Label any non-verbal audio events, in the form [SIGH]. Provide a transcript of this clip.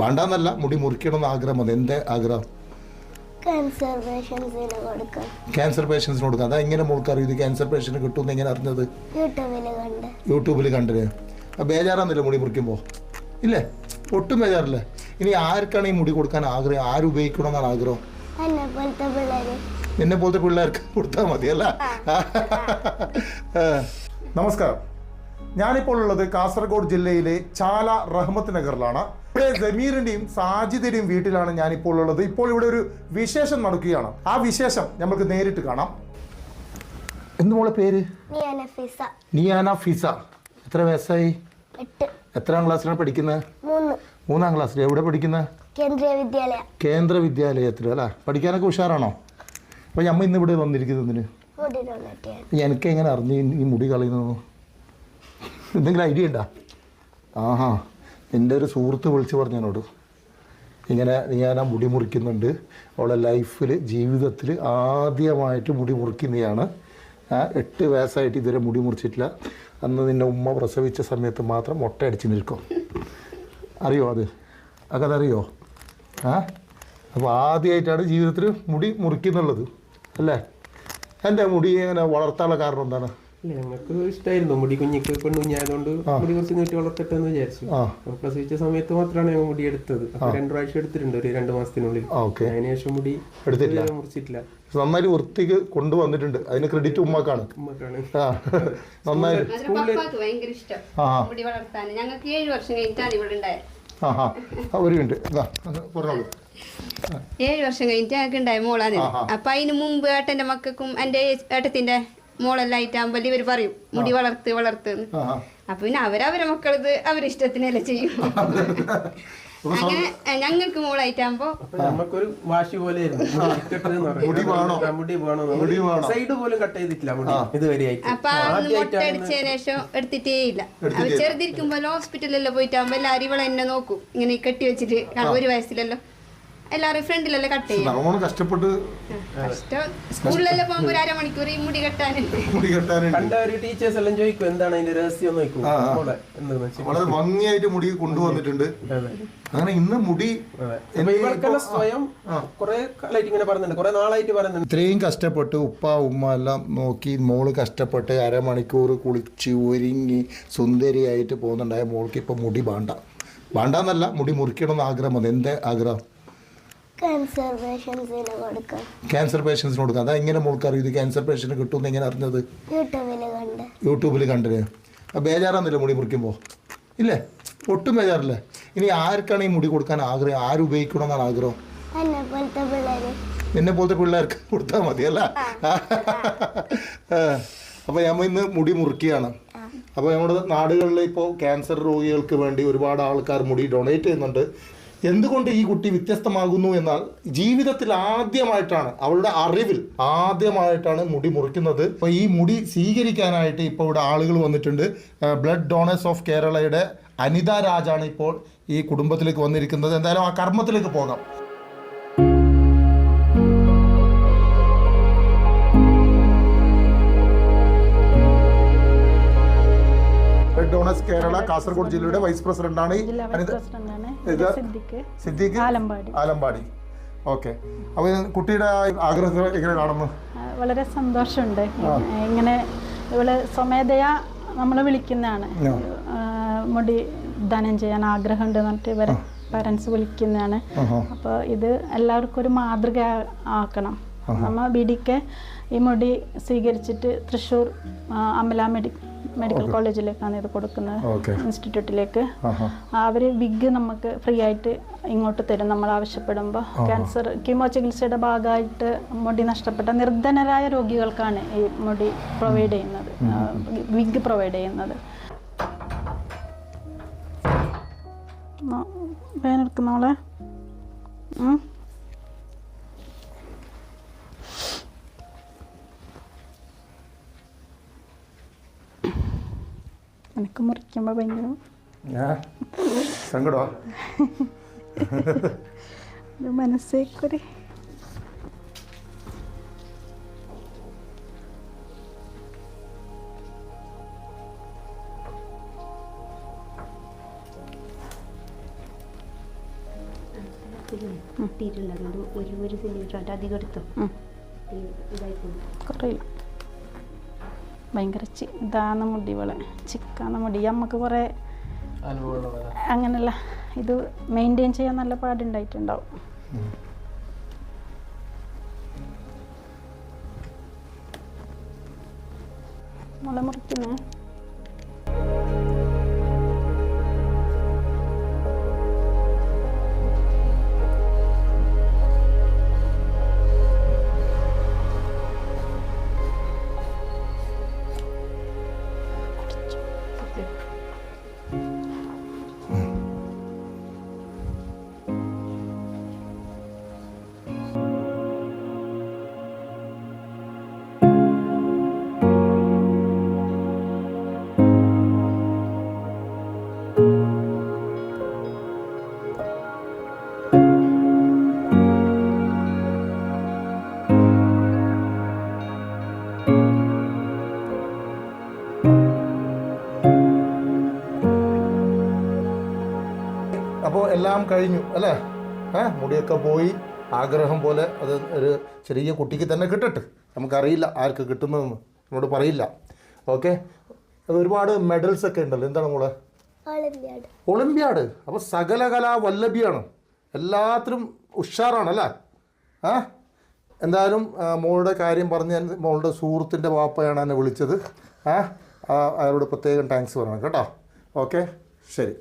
വേണ്ടാന്നല്ല മുടി മുറിക്കണമെന്ന് ആഗ്രഹം വന്നു. എന്തേ ആഗ്രഹം? ക്യാൻസർ പേഷ്യൻസിന് കൊടുക്കാം. ക്യാൻസർ പേഷ്യൻസിന് കൊടുക്കാം. അതാ എങ്ങനെ മോൾക്ക് അറിയും ഇത് ക്യാൻസർ പേഷ്യന് കിട്ടുമെന്ന് എങ്ങനെ അറിഞ്ഞത്? യൂട്യൂബിൽ കണ്ട്. യൂട്യൂബിൽ കണ്ടില്ലേ ബേജാറാന്നില്ല മുടി മുറിക്കുമ്പോൾ ഇല്ലേ? ഒട്ടും ബേജാറില്ലേ. ഇനി ആർക്കാണ് ഈ മുടി കൊടുക്കാൻ ആഗ്രഹം? ആര് ഉപയോഗിക്കണമെന്നാണ് ആഗ്രഹം? എന്നെ പോലത്തെ പിള്ളേർക്ക് കൊടുത്താൽ മതി അല്ല നമസ്കാരം. ഞാനിപ്പോൾ ഉള്ളത് കാസർഗോഡ് ജില്ലയിലെ ചാല റഹ്മത്ത് നഗറിലാണ്. ഇവിടെ ജമീറിന്റെയും സാജിദിന്റെയും വീട്ടിലാണ് ഞാനിപ്പോൾ ഉള്ളത്. ഇപ്പോൾ ഇവിടെ ഒരു വിശേഷം നടക്കുകയാണ്. ആ വിശേഷം നമുക്ക് നേരിട്ട് കാണാം. എന്ത് മോളെ പേര്? നിയാന ഫിസ. എത്ര വയസ്സായി? എത്രാം ക്ലാസ്സിലാണ് പഠിക്കുന്നത് മൂന്ന്. ക്ലാസ്സിൽ എവിടെ പഠിക്കുന്നത് കേന്ദ്രീയ വിദ്യാലയ. കേന്ദ്ര വിദ്യാലയത്തിൽ അല്ലേ? പഠിക്കാനൊക്കെ ഉഷാറാണോ? അപ്പൊ ഞമ്മ ഇന്ന് ഇവിടെ വന്നിരിക്കുന്നതിന് എനിക്ക് എങ്ങനെ അറിഞ്ഞു ഈ- മുടി കളയുന്നത്? എന്തെങ്കിലും ഐഡിയ ഉണ്ടോ? ആഹാ എന്റെ ഒരു സുഹൃത്ത് വിളിച്ച് പറഞ്ഞതിനോട്. ഇങ്ങനെ ഞാൻ ആ മുടി മുറിക്കുന്നുണ്ട്. അവളെ ലൈഫിൽ ജീവിതത്തിൽ ആദ്യമായിട്ട് മുടി മുറിക്കുന്നതാണ് എട്ട് വയസ്സായിട്ട് ഇതുവരെ മുടി മുറിച്ചിട്ടില്ല. അന്ന് നിന്നെ ഉമ്മ പ്രസവിച്ച സമയത്ത് മാത്രം മുട്ട അടിച്ച് നിൽക്കും. അറിയോ അത്? അതറിയോ ആ? അപ്പോൾ ആദ്യമായിട്ടാണ് ജീവിതത്തിൽ മുടി മുറിക്കുന്നുള്ളത്. അല്ലേ? എന്റെ മുടി ഇങ്ങനെ വളർത്താനുള്ള കാരണം എന്താണ്? ഞങ്ങൾക്ക് ഇഷ്ടമായിരുന്നു മുടി കുഞ്ഞിക്ക് പെണ്ണുഞ്ഞായതുകൊണ്ട് മുടി കുറച്ച് നീട്ടി വളർത്തട്ടെ എന്ന് വിചാരിച്ചു പ്രസവിച്ച സമയത്ത് മാത്രമാണ് ഞങ്ങൾ മുടി എടുത്തത്. രണ്ടു പ്രാവശ്യം എടുത്തിട്ടുണ്ട് ഒരു രണ്ട് മാസത്തിനുള്ളിൽ. അതിനുശേഷം മുടി എടുത്തിട്ടില്ല മുറിച്ചിട്ടില്ല. നന്നായിട്ട് വൃത്തിക്ക് കൊണ്ടുവന്നിട്ടുണ്ട്. അതിന് ക്രെഡിറ്റ് ഉമ്മക്കാണ്. ആ. നന്നായി. ഞങ്ങൾക്ക് ഏഴ് വർഷം കഴിഞ്ഞിട്ടാണ് ഇവിടെ ഉണ്ടായത്. ആ ഒരു മിനിറ്റ്. പറഞ്ഞോളൂ ഏഴ് വർഷം കഴിഞ്ഞിട്ട് ഞങ്ങൾക്ക് ഉണ്ടായ മോളാണ്. അപ്പൊ അതിന് മുമ്പ് ഏട്ടന്റെ മക്കൾക്കും എന്റെ ഏട്ടത്തിന്റെ മോളെല്ലാം ആയിട്ടാകുമ്പോൾ ഇവർ പറയും? മുടി വളർത്ത് വളർത്ത് അപ്പൊ പിന്നെ അവരവരെ മക്കളത് അവരിഷ്ടത്തിനല്ലേ ചെയ്യും. [LAUGHS] അങ്ങനെ ഞങ്ങൾക്ക് മോളായിട്ടാകുമ്പോ അപ്പൊ നമുക്കൊരു വാശി പോലെ മുടി വേണോ? മുടി വേണോ മുടി വേണോ? സൈഡ് പോലും കട്ട് ചെയ്തിട്ടില്ല അപ്പൊ അന്ന് മുട്ട അടിച്ചതിന് ശേഷം എടുത്തിട്ടേ ഇല്ല. അവർ ചെറുതിരിക്കുമ്പോൾ ഹോസ്പിറ്റലിലെല്ലാം പോയിട്ടാകുമ്പോ എല്ലാരും ഇവളെന്നെ നോക്കും. ഇങ്ങനെ കെട്ടി വെച്ചിട്ട് ഒരു വയസ്സിലല്ലോ. എല്ലാവരും ഫ്രണ്ടിലല്ലേ കട്ട് ചെയ്യും നല്ലോണം കഷ്ടപ്പെട്ട് കഷ്ടം. സ്കൂളിലെല്ലാം പോകുമ്പോ ഒരു അരമണിക്കൂർ ഈ മുടി കെട്ടാനുണ്ട് [LAUGHS] മുടി കെട്ടാനുണ്ട് കണ്ട ഒരു ടീച്ചേഴ്സ് എല്ലാം ചോദിക്കും എന്താണ് അതിന്റെ രഹസ്യം എന്ന് ചോദിക്കും? ആ, ആ. മോളെ എന്താന്ന് വെച്ചാൽ വളരെ ഭംഗിയായിട്ട് മുടി കൊണ്ടുവന്നിട്ടുണ്ട്. അതെ. അങ്ങനെ ഇന്ന് മുടി അതെ. അപ്പൊ സ്വയം കുറെ കാലമായിട്ട് ഇങ്ങനെ പറയുന്നുണ്ട്. കുറെ നാളായിട്ട് പറയുന്നുണ്ട്. ഇത്രയും കഷ്ടപ്പെട്ട് ഉപ്പ ഉമ്മ എല്ലാം നോക്കി മോൾ കഷ്ടപ്പെട്ട് അരമണിക്കൂർ കുളിച്ച് ഒരുങ്ങി സുന്ദരിയായിട്ട് പോകുന്നുണ്ടായ മോൾക്ക് ഇപ്പം മുടി വേണ്ട. വേണ്ടാന്നല്ല മുടി മുറിക്കണമെന്ന് ആഗ്രഹം എന്തേ ആഗ്രഹം? ക്യാൻസർ പേഷ്യൻസിന് കൊടുക്കാം. അതാ എങ്ങനെ മോൾക്ക് അറിയും. ഇത് ക്യാൻസർ പേഷ്യന്റ് കിട്ടും എങ്ങനെ അറിഞ്ഞത്? യൂട്യൂബിൽ കണ്ടിന്. ബേജാറാന്നില്ല മുടി മുറിക്കുമ്പോൾ ഇല്ലേ? ഒട്ടും ബേജാറില്ലേ? ഇനി ആർക്കാണ് ഈ മുടി കൊടുക്കാൻ ആഗ്രഹം? ആര് ഉപയോഗിക്കണമെന്നാണ് ആഗ്രഹം? എന്നെ പോലത്തെ പിള്ളേർക്ക് കൊടുത്താൽ മതി അല്ല അപ്പോൾ നമ്മൾ ഇന്ന് മുടി മുറിക്കുകയാണ്. അപ്പോൾ നമ്മുടെ നാടുകളിൽ ഇപ്പോൾ ക്യാൻസർ രോഗികൾക്ക് വേണ്ടി ഒരുപാട് ആൾക്കാർ മുടി ഡൊണേറ്റ് ചെയ്യുന്നുണ്ട്. എന്തുകൊണ്ട് ഈ കുട്ടി വ്യത്യസ്തമാകുന്നു എന്നാൽ ജീവിതത്തിൽ ആദ്യമായിട്ടാണ് അവളുടെ അറിവിൽ ആദ്യമായിട്ടാണ് മുടി മുറിക്കുന്നത്. അപ്പോൾ ഈ മുടി സ്വീകരിക്കാനായിട്ട് ഇപ്പോൾ ഇവിടെ ആളുകൾ വന്നിട്ടുണ്ട്. ബ്ലഡ് ഡോണേഴ്സ് ഓഫ് കേരളയുടെ അനിത രാജാണ് ഇപ്പോൾ ഈ കുടുംബത്തിലേക്ക് വന്നിരിക്കുന്നത്. എന്തായാലും ആ കർമ്മത്തിലേക്ക് പോകാം. കേരള കാസർഗോഡ് ജില്ലയുടെ വൈസ് പ്രസിഡന്റാണ് ഇത് സിദ്ദിഖ്. ആലമ്പാടി. ഓക്കെ. അപ്പൊ കുട്ടിയുടെ ആഗ്രഹം എങ്ങനെ കാണുന്നു? വളരെ സന്തോഷമുണ്ട്. ഇങ്ങനെ ഇവൾ സ്വമേധയാ നമ്മളെ വിളിക്കുന്നതാണ്. മുടി ദാനം ചെയ്യാൻ ആഗ്രഹമുണ്ട് എന്നിട്ട് ഇവരെ പാരൻസ് വിളിക്കുന്നതാണ്. അപ്പോൾ ഇത് എല്ലാവർക്കും ഒരു മാതൃക ആക്കണം. നമ്മൾ ബി ഡിക്ക് ഈ മുടി സ്വീകരിച്ചിട്ട് തൃശ്ശൂർ അമല മെഡി മെഡിക്കൽ കോളേജിലേക്കാണ് ഇത് കൊടുക്കുന്നത്. ഇൻസ്റ്റിറ്റ്യൂട്ടിലേക്ക്. അവർ വിഗ് നമുക്ക് ഫ്രീ ആയിട്ട് ഇങ്ങോട്ട് തരും നമ്മൾ ആവശ്യപ്പെടുമ്പോൾ. ക്യാൻസർ കീമോ ചികിത്സയുടെ ഭാഗമായിട്ട് മുടി നഷ്ടപ്പെട്ട നിർധനരായ രോഗികൾക്കാണ് ഈ മുടി പ്രൊവൈഡ് ചെയ്യുന്നത്. വിഗ് പ്രൊവൈഡ് ചെയ്യുന്നത്. വേനെടുക്കുന്നോളെ എനിക്ക് മുറിക്കുമ്പോൾ ഭയങ്കര സങ്കടോ? ഒരു മനസ്സേക്കൊരു കിട്ടിയിട്ടുണ്ട് അതുകൊണ്ട് ഒരു ഒരു സെന്റിമീറ്റർ ആയിട്ട് അധികം എടുത്തു. ഇതായിപ്പോയി കുറയില്ല. ഭയങ്കര ചി ഇതാണ് മുടി ഇവളെ ചിക്കാന്ന മുടി നമുക്ക് കുറേ അങ്ങനെയല്ല. ഇത് മെയിന്റെയിൻ ചെയ്യാൻ നല്ല പാടുണ്ടായിട്ടുണ്ടാവും. മുള മുറിക്കുന്നേ? എല്ലാം കഴിഞ്ഞു അല്ലേ? ഏ മുടിയൊക്കെ പോയി. ആഗ്രഹം പോലെ അത് ഒരു ചെറിയ കുട്ടിക്ക് തന്നെ കിട്ടട്ടെ. നമുക്കറിയില്ല ആർക്ക് കിട്ടുന്നതെന്ന്. എന്നോട് പറയില്ല. ഓക്കെ? ഒരുപാട് മെഡൽസ് ഒക്കെ ഉണ്ടല്ലോ. എന്താണ് മോളെ? ഒളിമ്പ്യാഡ്. അപ്പോൾ സകല കലാ വല്ലഭിയാണ്. എല്ലാത്തിലും ഉഷാറാണല്ലേ ആ എന്തായാലും മോളുടെ കാര്യം പറഞ്ഞ് ഞാൻ മോളുടെ സുഹൃത്തിന്റെ വാപ്പയാണ് എന്നെ വിളിച്ചത്. ആ ആ, അയാളോട് പ്രത്യേകം താങ്ക്സ് പറയണം. കേട്ടോ? ഓക്കെ? ശരി.